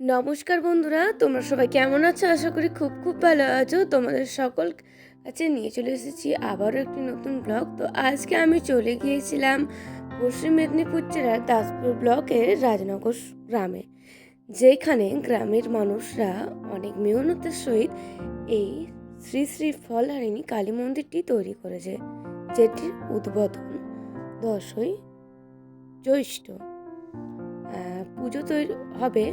নমস্কার বন্ধুরা, তোমরা সবাই কেমন আছো? আশা করি খুব খুব ভালো আছো। তোমাদের সকল কাছে নিয়ে চলে এসেছি আবারও একটি নতুন ব্লগ তো আজকে আমি চলে গিয়েছিলাম পশ্চিম মেদিনীপুর জেলার দাসপুর ব্লকের রাজনগর গ্রামে, যেখানে গ্রামের মানুষরা অনেক মেহনতের সহিত এই শ্রী শ্রী ফলহারিণী কালী মন্দিরটি তৈরি করেছে, যেটির উদ্বোধন দশই জ্যৈষ্ঠ। পুজো তৈরি হবে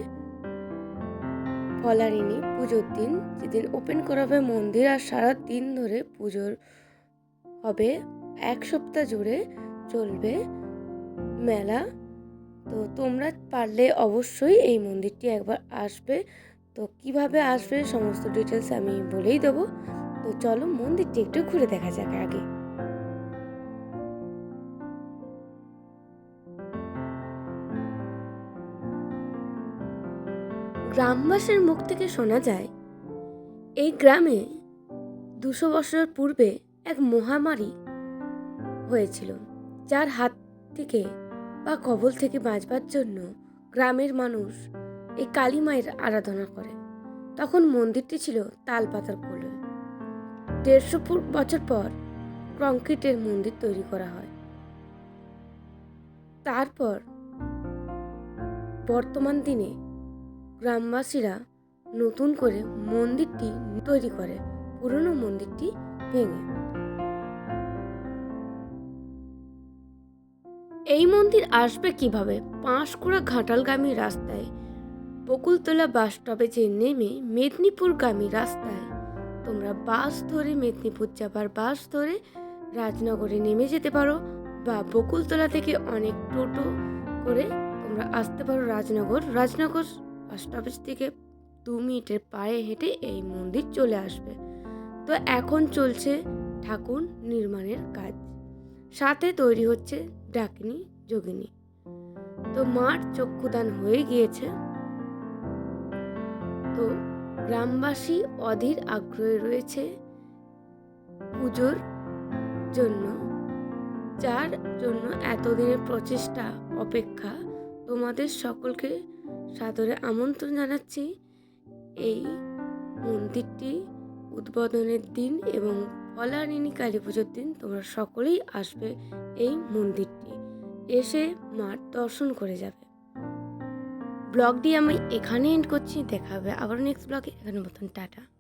ফলারিনী পুজোর দিন, যেদিন ওপেন করা হবে মন্দির আর সারা দিন ধরে পুজোর হবে, এক সপ্তাহ জুড়ে চলবে মেলা। তো তোমরা পারলে অবশ্যই এই মন্দিরটি একবার আসবে। তো কীভাবে আসবে সমস্ত ডিটেলস আমি বলেই দেবো। তো চলো মন্দিরটি একটু ঘুরে দেখা যাক আগে। গ্রামবাসীর মুখ থেকে শোনা যায়, এই গ্রামে দুশো বছর পূর্বে এক মহামারী হয়েছিল, যার হাত থেকে বা কবল থেকে বাঁচবার জন্য গ্রামের মানুষ এই কালী মায়ের আরাধনা করে। তখন মন্দিরটি ছিল তাল পাতার কোলে। দেড়শো বছর পর কংক্রিটের মন্দির তৈরি করা হয়। তারপর বর্তমান দিনে গ্রামবাসীরা নতুন করে মন্দিরটি তৈরি করে। পুরনো মন্দিরটি ভেঙে। এই মন্দির আসবে কীভাবে? পাঁশকুড়া ঘাটালগামী রাস্তায়। বকুলতলা বাস স্টপে যে নেমে মেদিনীপুরগামী রাস্তায়। তোমরা বাস ধরে মেদিনীপুর যাবার বাস ধরে রাজনগরে নেমে যেতে পারো বা বকুলতলা থেকে অনেক টোটো করে তোমরা আসতে পারো রাজনগর। রাজনগর স্টপেজ থেকে দু মিনিটের পায়ে হেঁটে এই মন্দির চলে আসবে। তো এখন চলছে ঠাকুর নির্মাণের কাজ। সাথে তৈরি হচ্ছে ডাকিনী, যোগিনী। তো মার চক্ষুদান হয়ে গিয়েছে। তো গ্রামবাসী অধীর আগ্রহে রয়েছে পুজোর জন্য। যার জন্য এতদিনের প্রচেষ্টা, অপেক্ষা তোমাদের সকলকে সাদরে আমন্ত্রণ জানাচ্ছি। এই মন্দিরটি উদ্বোধনের দিন এবং পলারিণী কালী পুজোর দিন তোমরা সকলেই আসবে এই মন্দিরটি। এসে মার দর্শন করে যাবে। ব্লগটি আমি এখানে এন্ড করছি। দেখা হবে আবার নেক্সট ব্লগে। এখানে মতন, টাটা।